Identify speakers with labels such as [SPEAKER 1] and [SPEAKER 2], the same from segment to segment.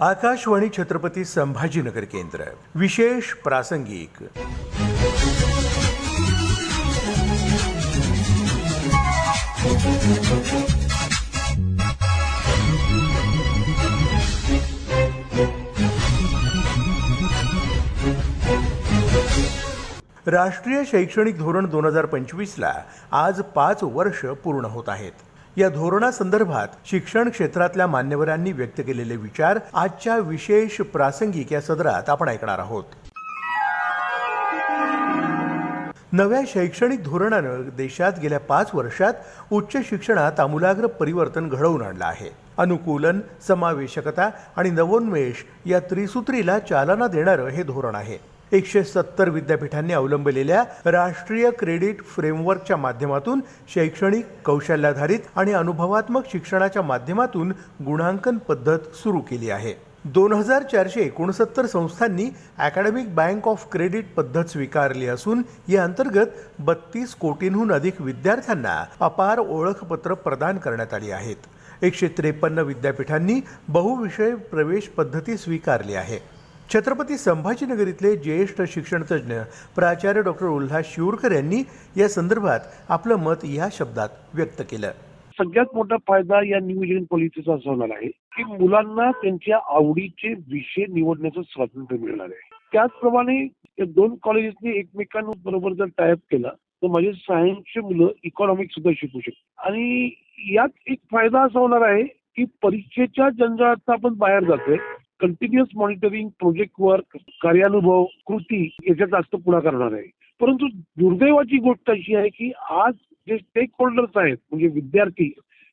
[SPEAKER 1] आकाशवाणी छत्रपती संभाजीनगर केंद्र विशेष प्रासंगिक. राष्ट्रीय शैक्षणिक धोरण दोन हजार पंचवीसला आज पाच वर्ष पूर्ण होत आहेत. या धोरणासंदर्भात शिक्षण क्षेत्रातल्या मान्यवरांनी व्यक्त केलेले विचार आजच्या विशेष प्रासंगिक या सदरात आपण ऐकणार आहोत. नव्या शैक्षणिक धोरणानं देशात गेल्या पाच वर्षात उच्च शिक्षणात आमूलाग्र परिवर्तन घडवून आणलं आहे. अनुकूलन समावेशकता आणि नवोन्मेष या त्रिसूत्रीला चालना देणारं हे धोरण आहे. एकशे सत्तर विद्यापीठांनी अवलंबलेल्या राष्ट्रीय क्रेडिट फ्रेमवर्कच्या माध्यमातून शैक्षणिक कौशल्याधारित आणि अनुभवात्मक शिक्षणाच्या माध्यमातून गुणांकन पद्धत सुरू केली आहे. दोन हजार चारशे एकोणसत्तर संस्थांनी अकॅडमिक बँक ऑफ क्रेडिट पद्धत स्वीकारली असून या अंतर्गत बत्तीस कोटींहून अधिक विद्यार्थ्यांना अपार ओळखपत्र प्रदान करण्यात आली आहेत. एकशे त्रेपन्न विद्यापीठांनी बहुविषय प्रवेश पद्धती स्वीकारली आहे. छत्रपती संभाजीनगर इथले ज्येष्ठ शिक्षणतज्ज्ञ प्राचार्य डॉक्टर उल्हास शिवरकर यांनी या संदर्भात आपलं मत या शब्दात व्यक्त केलं.
[SPEAKER 2] सगळ्यात मोठा फायदा या न्यू नियोजन पॉलिसीचा असा होणार आहे की मुलांना त्यांच्या आवडीचे विषय निवडण्याचं स्वातंत्र्य मिळणार आहे. त्याचप्रमाणे दोन कॉलेजेसनी एकमेकांबरोबर जर टायअप केला तर माझे सायन्सचे मुलं इकॉनॉमिक्स सुद्धा शिकू शकतात आणि यात एक फायदा असा होणार आहे की परीक्षेच्या जंजाळात आपण बाहेर जातोय कंटिन्युअस मॉनिटरिंग प्रोजेक्ट वर्क कार्यानुभव कृती याच्यात जास्त पुढाकार करणार आहे. परंतु दुर्दैवाची गोष्ट अशी आहे की आज जे स्टेक होल्डर्स आहेत म्हणजे विद्यार्थी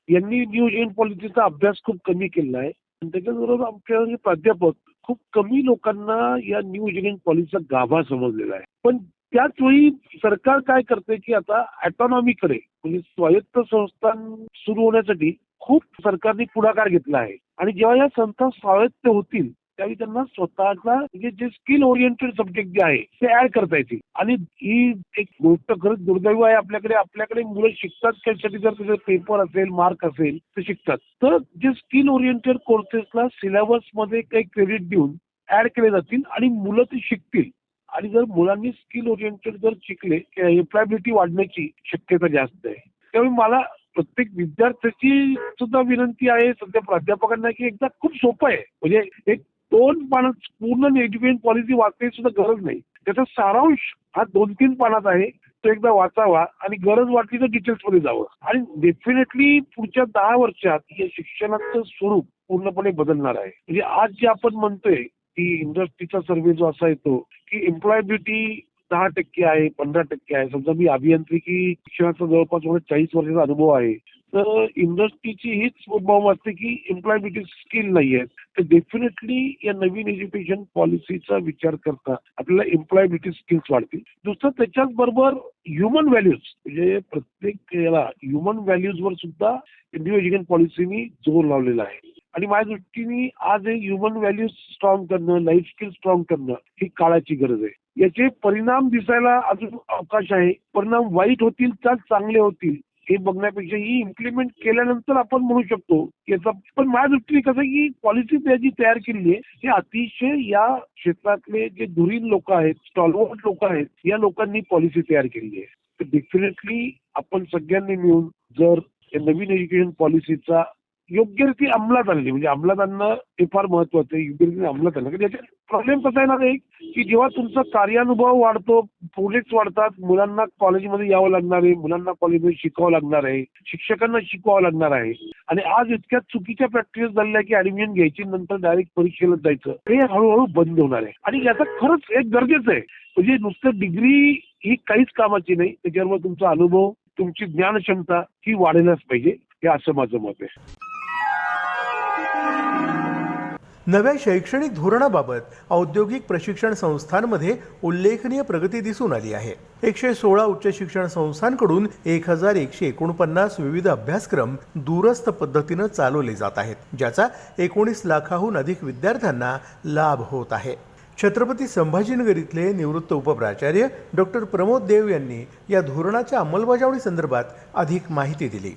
[SPEAKER 2] यांनी नियोजन पॉलिसीचा अभ्यास खूप कमी केला आहे. आणि त्याच्याबरोबर आमच्या प्राध्यापक खूप कमी लोकांना या नियोजन पॉलिसीचा गाभा समजलेला आहे. पण त्याच वेळी सरकार काय करते की आता ऑटॉनॉमीकडे म्हणजे स्वायत्त संस्थान सुरू होण्यासाठी खूप सरकारने पुढाकार घेतला आहे. आणि जेव्हा या संस्था स्वायत्त होतील त्यावेळी त्यांना स्वतःचा म्हणजे जे स्किल ओरिएंटेड सब्जेक्ट जे आहे ते ऍड करता येतील. आणि ही एक गोष्ट खरंच दुर्दैव आहे आपल्याकडे. आपल्याकडे मुलं शिकतात त्यासाठी जर त्याचे पेपर असेल मार्क असेल ते शिकतात. तर जे स्किल ओरिएंटेड कोर्सेसला सिलेबसमध्ये काही क्रेडिट देऊन ऍड केले जातील आणि मुलं ते शिकतील. आणि जर मुलांनी स्किल ओरिएंटेड जर शिकले एम्प्लॉयबिलिटी वाढण्याची शक्यता जास्त आहे. त्यामुळे मला प्रत्येक विद्यार्थ्याची सुद्धा विनंती आहे सध्या प्राध्यापकांना की एकदा खूप सोपं आहे. म्हणजे एक दोन पानं पूर्ण एज्युकेशन पॉलिसी वाचण्याची सुद्धा गरज नाही. त्याचा सारांश हा दोन तीन पानात आहे तो एकदा वाचावा आणि गरज वाटली तर डिटेल्समध्ये जावं. आणि डेफिनेटली पुढच्या दहा वर्षात या शिक्षणाचं स्वरूप पूर्णपणे बदलणार आहे. म्हणजे आज जे आपण म्हणतोय की इंडस्ट्रीचा सर्व्हे जो असा येतो की एम्प्लॉयबिलिटी दहा टक्के आहे पंधरा टक्के आहे. समजा मी अभियांत्रिकी शिक्षणाचा जवळपास मला चाळीस वर्षाचा अनुभव आहे. तर इंडस्ट्रीची हीच भाव असते की एम्प्लॉयबिलिटी स्किल नाही आहे तर डेफिनेटली या नवीन एज्युकेशन पॉलिसीचा विचार करता आपल्याला एम्प्लॉयबिलिटी स्किल्स वाढतील. दुसरं त्याच्याच बरोबर ह्युमन व्हॅल्यूज म्हणजे प्रत्येक याला ह्युमन व्हॅल्यूजवर सुद्धा न्यू एज्युकेशन पॉलिसीनी जोर लावलेला आहे. आणि माझ्या दृष्टीने आज हे ह्युमन व्हॅल्यूज स्ट्रॉंग करणं लाईफ स्किल स्ट्रॉंग करणं ही काळाची गरज आहे. याचे परिणाम दिसायला अजून अवकाश आहे. परिणाम वाईट होतील का चांगले होतील हे बघण्यापेक्षा ही इम्प्लिमेंट केल्यानंतर आपण म्हणू शकतो. याचा पण माझ्या दृष्टीने कसं आहे की पॉलिसी त्याची तयार केलेली आहे हे अतिशय या क्षेत्रातले जे धुरीन लोक आहेत स्टॉलवर्ड लोक आहेत या लोकांनी पॉलिसी तयार केलेली आहे. तर डेफिनेटली आपण सगळ्यांनी मिळून जर या नवीन एज्युकेशन पॉलिसीचा योग्यरीती अंमलात आणली. म्हणजे अंमलात आणणं हे फार महत्वाचं आहे. योग्यरीतीने अंमलात आणलं. याच्यात प्रॉब्लेम कसा येणार एक की जेव्हा तुमचा कार्यानुभव वाढतो प्रोजेक्ट वाढतात मुलांना कॉलेजमध्ये यावं लागणार आहे मुलांना कॉलेजमध्ये शिकावं लागणार आहे शिक्षकांना शिकवावं लागणार आहे. आणि आज इतक्या चुकीच्या प्रॅक्टिस झालेल्या की ऍडमिशन घ्यायची नंतर डायरेक्ट परीक्षेला जायचं. हे हळूहळू बंद होणार आहे. आणि याचा खरंच एक गरजेचं आहे. म्हणजे नुसतं डिग्री ही काहीच कामाची नाही. त्याच्यावर तुमचा अनुभव तुमची ज्ञान क्षमता ही वाढायलाच पाहिजे. हे असं माझं मत आहे.
[SPEAKER 1] नव्या शैक्षणिक धोरणाबाबत औद्योगिक प्रशिक्षण संस्थांमध्ये उल्लेखनीय प्रगती दिसून आली आहे. एकशे सोळा उच्च शिक्षण संस्थांकडून एक हजार एकशे एकोणपन्नास विविध अभ्यासक्रम दूरस्थ पद्धतीनं चालवले जात आहेत ज्याचा एकोणीस लाखाहून अधिक विद्यार्थ्यांना लाभ होत आहे. छत्रपती संभाजीनगर इथले निवृत्त उपप्राचार्य डॉक्टर प्रमोद देव यांनी या धोरणाच्या अंमलबजावणी संदर्भात अधिक माहिती दिली.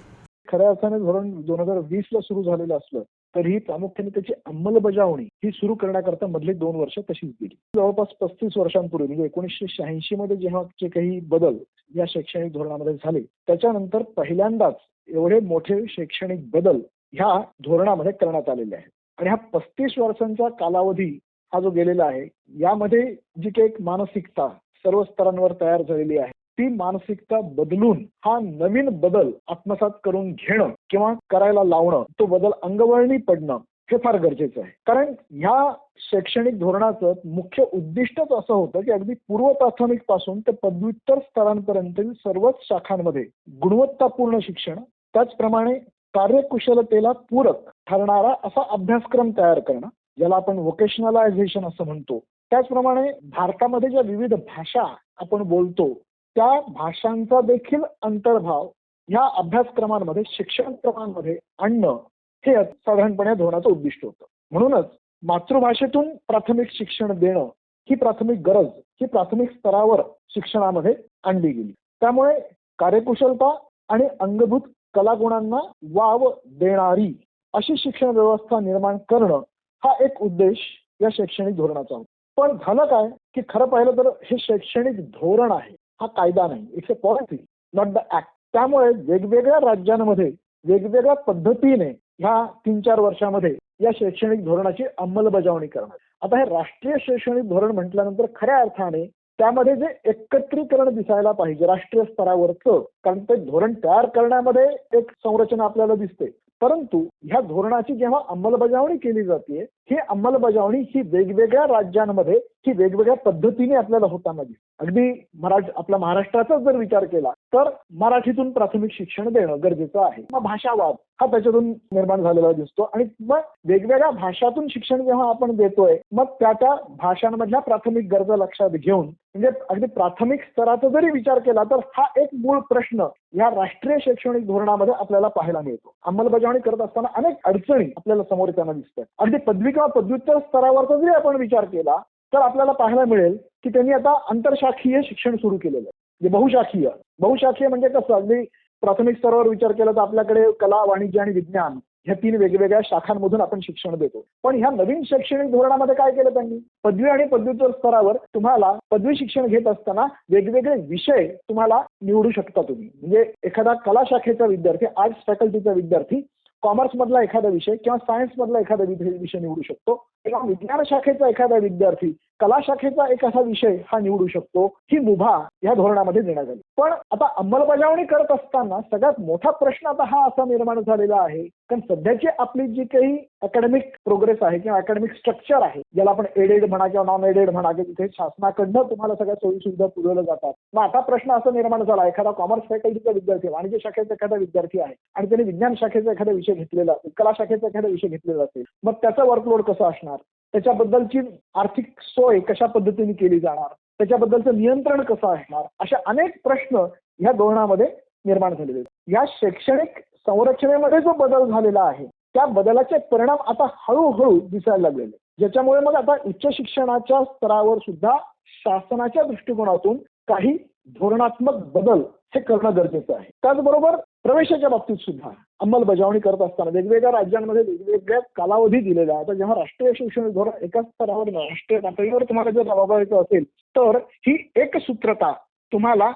[SPEAKER 3] खऱ्या अर्थाने धोरण दोन हजार वीस ला सुरू झालेलं असलं तरीही प्रामुख्याने त्याची अंमलबजावणी ही सुरू करण्याकरता मधले दोन वर्ष तशीच गेली. जवळपास पस्तीस वर्षांपूर्वी म्हणजे एकोणीसशे शहाऐंशी मध्ये जेव्हा जे काही बदल या शैक्षणिक धोरणामध्ये झाले त्याच्यानंतर पहिल्यांदाच एवढे मोठे शैक्षणिक बदल ह्या धोरणामध्ये करण्यात आलेले आहेत. आणि हा पस्तीस वर्षांचा कालावधी हा जो गेलेला आहे यामध्ये जी काही एक मानसिकता सर्व स्तरांवर तयार झालेली आहे ती मानसिकता बदलून हा नवीन बदल आत्मसात करून घेणं किंवा करायला लावणं तो बदल अंगवळणी पडणं हे फार गरजेचं आहे. कारण ह्या शैक्षणिक धोरणाचं मुख्य उद्दिष्टच असं होतं की अगदी पूर्व प्राथमिकपासून ते पदव्युत्तर स्तरांपर्यंतील सर्वच शाखांमध्ये गुणवत्तापूर्ण शिक्षण त्याचप्रमाणे कार्यकुशलतेला पूरक ठरणारा असा अभ्यासक्रम तयार करणं ज्याला आपण व्होकेशनलायझेशन असं म्हणतो. त्याचप्रमाणे भारतामध्ये ज्या विविध भाषा आपण बोलतो त्या भाषांचा देखील अंतर्भाव ह्या अभ्यासक्रमांमध्ये शिक्षण क्रमांमध्ये आणणं हे साधारणपणे धोरणाचं उद्दिष्ट होतं. म्हणूनच मातृभाषेतून प्राथमिक शिक्षण देणं ही प्राथमिक गरज ही प्राथमिक स्तरावर शिक्षणामध्ये आणली गेली. त्यामुळे कार्यकुशलता आणि अंगभूत कलागुणांना वाव देणारी अशी शिक्षण व्यवस्था निर्माण करणं हा एक उद्देश या शैक्षणिक धोरणाचा होता. पण झालं काय की खरं पाहिलं तर हे शैक्षणिक धोरण आहे. हा कायदा नाही. It's a policy not the act त्यामुळे वेगवेगळ्या राज्यांमध्ये वेगवेगळ्या पद्धतीने ह्या तीन चार वर्षामध्ये या शैक्षणिक धोरणाची अंमलबजावणी करणार. आता हे राष्ट्रीय शैक्षणिक धोरण म्हटल्यानंतर खऱ्या अर्थाने त्यामध्ये जे एकत्रीकरण दिसायला पाहिजे राष्ट्रीय स्तरावरचं कारण ते धोरण तयार करण्यामध्ये एक संरचना आपल्याला दिसते. परंतु ह्या धोरणाची जेव्हा अंमलबजावणी केली जाते ही अंमलबजावणी ही वेगवेगळ्या राज्यांमध्ये ही वेगवेगळ्या पद्धतीने आपल्याला होताना दिसते. अगदी मराठ आपल्या महाराष्ट्राचाच जर विचार केला तर मराठीतून प्राथमिक शिक्षण देणं गरजेचं आहे. मग भाषावाद हा त्याच्यातून निर्माण झालेला दिसतो आणि मग वेगवेगळ्या भाषातून शिक्षण जेव्हा आपण देतोय मग त्या त्या भाषांमधल्या प्राथमिक गरजा लक्षात घेऊन म्हणजे अगदी प्राथमिक स्तराचा जरी विचार केला तर हा एक मूळ प्रश्न या राष्ट्रीय शैक्षणिक धोरणामध्ये आपल्याला पाहायला मिळतो. अंमलबजावणी करत असताना अनेक अडचणी आपल्याला समोर येताना दिसतात. अगदी पदवी किंवा पदव्युत्तर स्तरावरचा जरी आपण विचार केला तर आपल्याला पाहायला मिळेल की त्यांनी आता आंतरशाखीय शिक्षण सुरू केलेलं आहे. म्हणजे बहुशाखीय. बहुशाखीय म्हणजे कसं? अगदी प्राथमिक स्तरावर विचार केला तर आपल्याकडे कला वाणिज्य आणि विज्ञान ह्या तीन वेगवेगळ्या शाखांमधून आपण शिक्षण देतो. पण ह्या नवीन शैक्षणिक धोरणामध्ये काय केलं त्यांनी? पदवी आणि पदव्युत्तर स्तरावर तुम्हाला पदवी शिक्षण घेत असताना वेगवेगळे विषय तुम्हाला निवडू शकता तुम्ही. म्हणजे एखादा कला शाखेचा विद्यार्थी आर्ट्स फॅकल्टीचा विद्यार्थी कॉमर्स मधला एखादा विषय किंवा सायन्स मधला एखादा विषय निवडू शकतो. किंवा विज्ञान शाखेचा एखादा विद्यार्थी कला शाखेचा एक असा विषय हा निवडू शकतो ही मुभा या धोरणामध्ये देण्यात आली. पण आता अंमलबजावणी करत असताना सगळ्यात मोठा प्रश्न आता हा असा निर्माण झालेला आहे कारण सध्याची आपली जी काही अकॅडमिक प्रोग्रेस आहे किंवा अकॅडमिक स्ट्रक्चर आहे ज्याला आपण एडेड म्हणा किंवा नॉन एडेड म्हणा की तिथे शासनाकडनं तुम्हाला सगळ्या सोयी सुविधा पुरवल्या जातात. मग आता प्रश्न असा निर्माण झाला एखादा कॉमर्स फॅकल्टीचा विद्यार्थी वाणिज्य शाखेचा एखादा विद्यार्थी आहे आणि त्याने विज्ञान शाखेचा एखादा विषय घेतलेला असेल कला शाखेचा एखादा विषय घेतलेला असेल मग त्याचा वर्कलोड कसा असणार? त्याच्याबद्दलची आर्थिक सोय कशा पद्धतीने केली जाणार? त्याच्याबद्दलचं नियंत्रण कसं असणार? अशा अनेक प्रश्न ह्या धोरणामध्ये निर्माण झालेले आहेत. या शैक्षणिक संरचनेमध्ये जो बदल झालेला आहे त्या बदलाचे परिणाम आता हळूहळू दिसायला लागलेले ज्याच्यामुळे मग आता उच्च शिक्षणाच्या स्तरावर सुद्धा शासनाच्या दृष्टिकोनातून काही धोरणात्मक बदल हे करणं गरजेचं आहे. त्याचबरोबर प्रवेशाच्या बाबतीत सुद्धा अंमलबजावणी करत असताना वेगवेगळ्या राज्यांमध्ये वेगवेगळ्या कालावधी दिलेल्या आहे आता जेव्हा राष्ट्रीय शैक्षणिक धोरण एकाच स्तरावर राष्ट्रीय पातळीवर तुम्हाला जर राबवायचं असेल तर ही एकसूत्रता तुम्हाला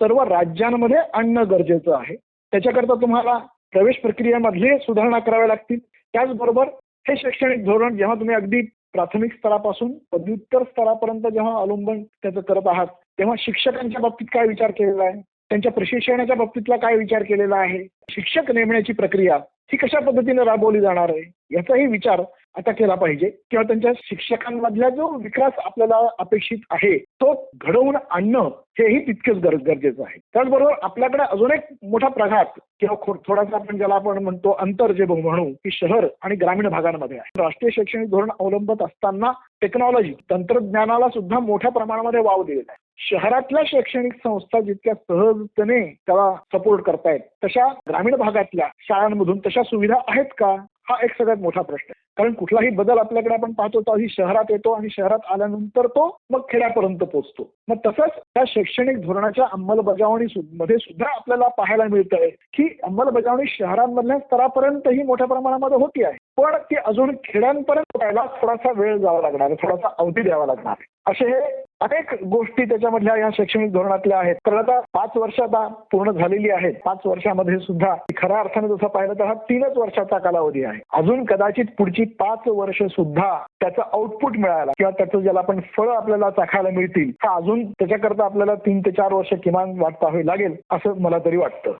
[SPEAKER 3] सर्व राज्यांमध्ये आणणं गरजेचं आहे. त्याच्याकरता तुम्हाला प्रवेश प्रक्रियेमधले सुधारणा कराव्या लागतील. त्याचबरोबर हे शैक्षणिक धोरण जेव्हा तुम्ही अगदी प्राथमिक स्तरापासून पदव्युत्तर स्तरापर्यंत जेव्हा अवलंबन त्याचं करत आहात तेव्हा शिक्षकांच्या बाबतीत काय विचार केलेला आहे? त्यांच्या प्रशिक्षणाच्या बाबतीतला काय विचार केलेला आहे? शिक्षक नेमण्याची प्रक्रिया ही कशा पद्धतीने राबवली जाणार आहे? याचाही विचार आता केला पाहिजे किंवा त्यांच्या शिक्षकांमधला जो विकास आपल्याला अपेक्षित आहे तो घडवून आणणं हेही तितकेच गरज गरजेचं आहे. त्याचबरोबर आपल्याकडे अजून एक मोठा प्रघात किंवा खो- थोडासा आपण ज्याला आपण म्हणतो अंतर जे म्हणू की शहर आणि ग्रामीण भागांमध्ये आहे. राष्ट्रीय शैक्षणिक धोरण अवलंबत असताना टेक्नॉलॉजी तंत्रज्ञानाला सुद्धा मोठ्या प्रमाणामध्ये वाव दिलेला आहे. शहरातल्या शैक्षणिक संस्था जितक्या सहजतेने त्याला सपोर्ट करतायत तशा ग्रामीण भागातल्या शाळांमधून तशा सुविधा आहेत का? हा एक सगळ्यात मोठा प्रश्न आहे. कारण कुठलाही बदल आपल्याकडे आपण पाहतो तो आधी शहरात येतो आणि शहरात आल्यानंतर तो मग खेड्यापर्यंत पोहोचतो. मग तसंच त्या शैक्षणिक धोरणाच्या अंमलबजावणी सु- मध्ये सुद्धा आपल्याला पाहायला मिळतंय की अंमलबजावणी शहरांमधल्या स्तरापर्यंतही मोठ्या प्रमाणामध्ये होती आहे. पण ती अजून खेड्यांपर्यंत जायला थोडासा वेळ जावा लागणार थोडासा अवधी द्यावा लागणार. असे हे अनेक गोष्टी त्याच्यामधल्या या शैक्षणिक धोरणातल्या आहेत. तर आता पाच वर्ष आता पूर्ण झालेली आहेत. पाच वर्षामध्ये सुद्धा खऱ्या अर्थाने जसं पाहिलं तर हा तीनच वर्षाचा कालावधी आहे. अजून कदाचित पुढची पाच वर्ष सुद्धा त्याचं आउटपुट मिळायला किंवा त्याचं ज्याला आपण फळं आपल्याला चाखायला मिळतील तर अजून त्याच्याकरता आपल्याला तीन ते चार वर्ष किमान वाट पाहावी लागेल असं मला तरी वाटतं.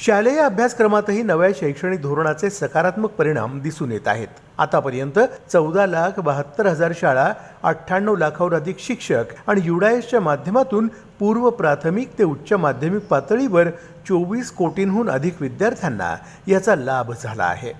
[SPEAKER 1] शालेय अभ्यासक्रमातही नव्या शैक्षणिक धोरणाचे सकारात्मक परिणाम दिसून येत आहेत. आतापर्यंत चौदा लाख बहात्तर हजार शाळा अठ्ठ्याण्णव लाखावर अधिक शिक्षक आणि युडाएसच्या माध्यमातून पूर्व प्राथमिक ते उच्च माध्यमिक पातळीवर चोवीस कोटींहून अधिक विद्यार्थ्यांना याचा लाभ झाला आहे.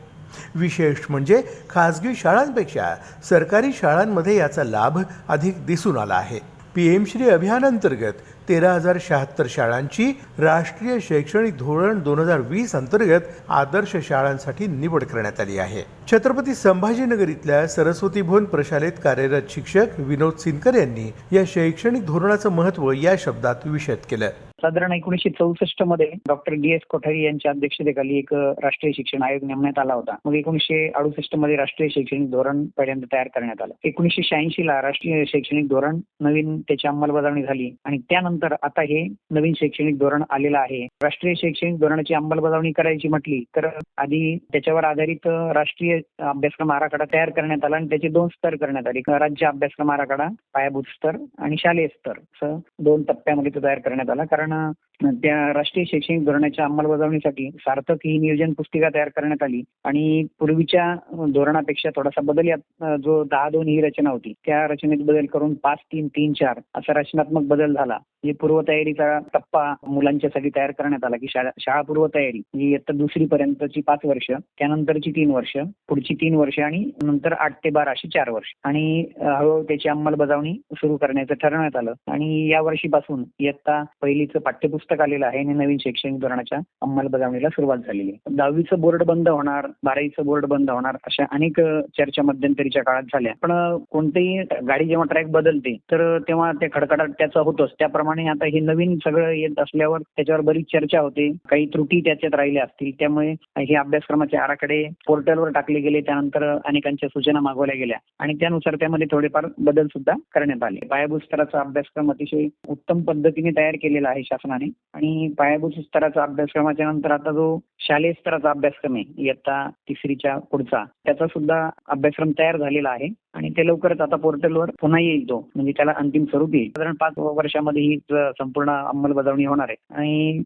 [SPEAKER 1] विशेष म्हणजे खाजगी शाळांपेक्षा सरकारी शाळांमध्ये याचा लाभ अधिक दिसून आला आहे. पी एम श्री अभियानांतर्गत तेरा हजार शहात्तर शाळांची राष्ट्रीय शैक्षणिक धोरण दोन हजार वीस अंतर्गत आदर्श शाळांसाठी निवड करण्यात आली आहे. छत्रपती संभाजीनगर इथल्या सरस्वती भुवन प्रशालेत कार्यरत शिक्षक विनोद सिनकर यांनी या शैक्षणिक धोरणाचं महत्त्व या शब्दात विशद केलं.
[SPEAKER 4] साधारण एकोणीसशे चौसष्टमध्ये डॉक्टर डी एस कोठारी यांच्या अध्यक्षतेखाली एक राष्ट्रीय शिक्षण आयोग नेमण्यात आला होता. मग एकोणीसशे अडुसष्टमध्ये राष्ट्रीय शैक्षणिक धोरण पहिल्यांदा तयार करण्यात आलं. एकोणीसशे शहाऐंशी ला राष्ट्रीय शैक्षणिक धोरण नवीन त्याची अंमलबजावणी झाली आणि त्यानंतर आता हे नवीन शैक्षणिक धोरण आलेलं आहे. राष्ट्रीय शैक्षणिक धोरणाची अंमलबजावणी करायची म्हटली तर आधी त्याच्यावर आधारित राष्ट्रीय अभ्यासक्रम आराखडा तयार करण्यात आला आणि त्याचे दोन स्तर करण्यात आले. राज्य अभ्यासक्रम आराखडा पायाभूत स्तर आणि शालेय स्तर. असं दोन टप्प्यामध्ये तो तयार करण्यात आला. कारण अ, त्या राष्ट्रीय शैक्षणिक धोरणाच्या अंमलबजावणीसाठी सार्थक ही नियोजन पुस्तिका तयार करण्यात आली. आणि पूर्वीच्या धोरणापेक्षा थोडासा बदल यात जो दहा दोन ही रचना होती त्या रचनेत बदल करून पाच तीन तीन चार असा रचनात्मक बदल झाला. म्हणजे पूर्वतयारीचा टप्पा मुलांच्यासाठी तयार करण्यात आला की शाळा शाळा पूर्वतयारी म्हणजे इयत्ता दुसरी पर्यंतची पाच वर्ष त्यानंतरची तीन वर्ष पुढची तीन वर्ष आणि नंतर आठ ते बारा अशी चार वर्ष. आणि हळूहळू त्याची अंमलबजावणी सुरू करण्याचं ठरवण्यात आलं. आणि या वर्षीपासून इयत्ता पहिलीचं पाठ्यपुस्तक पुस्तक आलेलं आहे आणि नवीन शैक्षणिक धोरणाच्या अंमलबजावणीला सुरुवात झालेली आहे. दहावीचं बोर्ड बंद होणार बारावीचं बोर्ड बंद होणार अशा अनेक चर्चा मध्यंतरीच्या काळात झाल्या. पण कोणतीही गाडी जेव्हा ट्रॅक बदलते तर तेव्हा ते खडखडाट त्याचा होतोच. त्याप्रमाणे आता हे नवीन सगळं येत असल्यावर त्याच्यावर बरीच चर्चा होते. काही त्रुटी त्याच्यात राहिल्या असतील. त्यामुळे हे अभ्यासक्रमाचे आराखडे पोर्टलवर टाकले गेले. त्यानंतर अनेकांच्या सूचना मागवल्या गेल्या. आणि त्यानुसार त्यामध्ये थोडेफार बदल सुद्धा करण्यात आले. पायाभूत स्तराचा अभ्यासक्रम अतिशय उत्तम पद्धतीने तयार केलेला आहे शासनाने. आणि पायाभूत स्तराचा अभ्यासक्रमाच्या नंतर आता जो शालेय स्तराचा अभ्यासक्रम आहे इयत्ता तिसरीच्या पुढचा त्याचा सुद्धा अभ्यासक्रम तयार झालेला आहे. आणि ते लवकरच आता पोर्टलवर पुन्हा येईल तो. म्हणजे त्याला अंतिम स्वरूप येईल. साधारण पाच वर्षामध्ये ही संपूर्ण अंमलबजावणी होणार आहे. आणि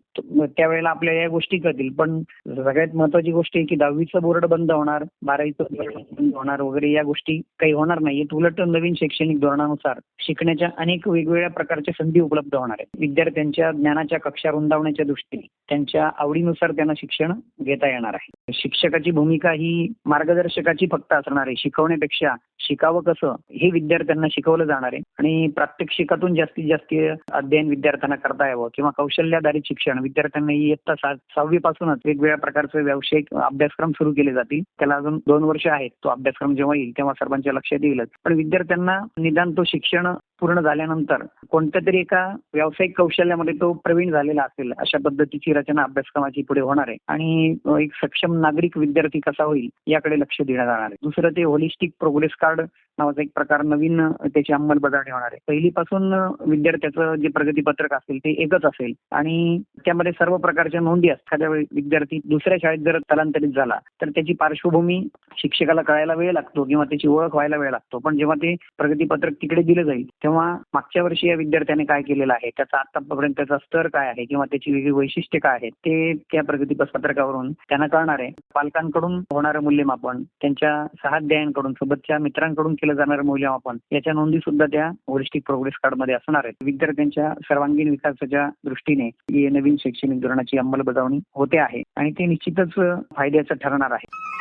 [SPEAKER 4] त्यावेळेला आपल्याला या गोष्टी कळतील. पण सगळ्यात महत्वाची गोष्ट आहे की दहावीचं बोर्ड बंद होणार बारावीचं बोर्ड बंद होणार वगैरे या गोष्टी काही होणार नाही. उलट नवीन शैक्षणिक धोरणानुसार शिकण्याच्या अनेक वेगवेगळ्या प्रकारच्या संधी उपलब्ध होणार आहेत. विद्यार्थ्यांच्या ज्ञानाच्या कक्षा रुंदावण्याच्या दृष्टीने त्यांच्या आवडीनुसार त्यांना शिक्षण घेता येणार आहे. शिक्षकाची भूमिका ही मार्गदर्शकाची फक्त असणार आहे. शिकवण्यापेक्षा शिकावं कसं हे विद्यार्थ्यांना शिकवलं जाणार आहे. आणि प्रात्यक्षिकातून जास्तीत जास्त अध्ययन विद्यार्थ्यांना करता यावं किंवा कौशल्याधारित शिक्षण विद्यार्थ्यांना इयत्ता सा- सहावी पासूनच वेगवेगळ्या प्रकारचे व्यावसायिक अभ्यासक्रम सुरू केले जातील. त्याला अजून दोन वर्ष आहेत. तो अभ्यासक्रम जेव्हा येईल तेव्हा सर्वांच्या लक्षात येईलच. पण विद्यार्थ्यांना निदान तो शिक्षण पूर्ण झाल्यानंतर कोणत्या तरी एका व्यावसायिक कौशल्यामध्ये तो प्रवीण झालेला असेल अशा पद्धतीची रचना अभ्यासक्रमाची पुढे होणार आहे. आणि एक सक्षम नागरिक विद्यार्थी कसा होईल याकडे लक्ष देण्यात जाणार आहे. दुसरं ते होलिस्टिक प्रोग्रेस कार्ड नावाचा एक प्रकार नवीन त्याची अंमलबजावणी होणार आहे. पहिलीपासून विद्यार्थ्याचं जे प्रगतीपत्रक असेल ते एकच असेल. आणि त्यामध्ये सर्व प्रकारच्या नोंदी असतात. एखाद्या वेळी विद्यार्थी दुसऱ्या शाळेत जर स्थलांतरित झाला तर त्याची पार्श्वभूमी शिक्षकाला कळायला वेळ लागतो किंवा त्याची ओळख व्हायला वेळ लागतो. पण जेव्हा ते प्रगतीपत्रक तिकडे दिलं जाईल तेव्हा मागच्या वर्षी या विद्यार्थ्याने काय केलेलं आहे? त्याचा आतापर्यंत त्याचा स्तर काय आहे? किंवा त्याची वेगळी वैशिष्ट्ये काय आहेत? ते त्या प्रगतीपत्रकावरून त्यांना कळणार आहे. पालकांकडून होणारं मूल्यमापन त्यांच्या सहाध्यायांकडून सोबतच्या मित्रांकडून केलं जाणारं मूल्यमापन याच्या नोंदी सुद्धा त्या होलिस्टिक प्रोग्रेस कार्डमध्ये असणार आहेत. विद्यार्थ्यांच्या सर्वांगीण विकासाच्या दृष्टीने ही नवीन शैक्षणिक धोरणाची अंमलबजावणी होते आहे आणि ते निश्चितच फायद्याचं ठरणार आहे.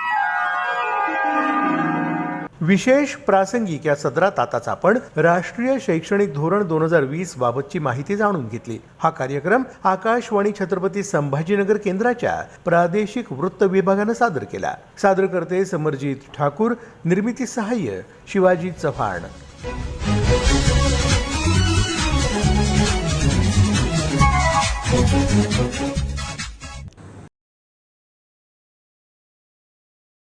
[SPEAKER 1] विशेष प्रासंगिक या सदरात आताच आपण राष्ट्रीय शैक्षणिक धोरण दोन हजार वीस बाबतची माहिती जाणून घेतली हा कार्यक्रम आकाशवाणी छत्रपती संभाजीनगर केंद्राच्या प्रादेशिक वृत्त विभागानं सादर केला सादरकर्ते समरजित ठाकूर निर्मिती सहाय्य शिवाजी चव्हाण
[SPEAKER 5] Thank you.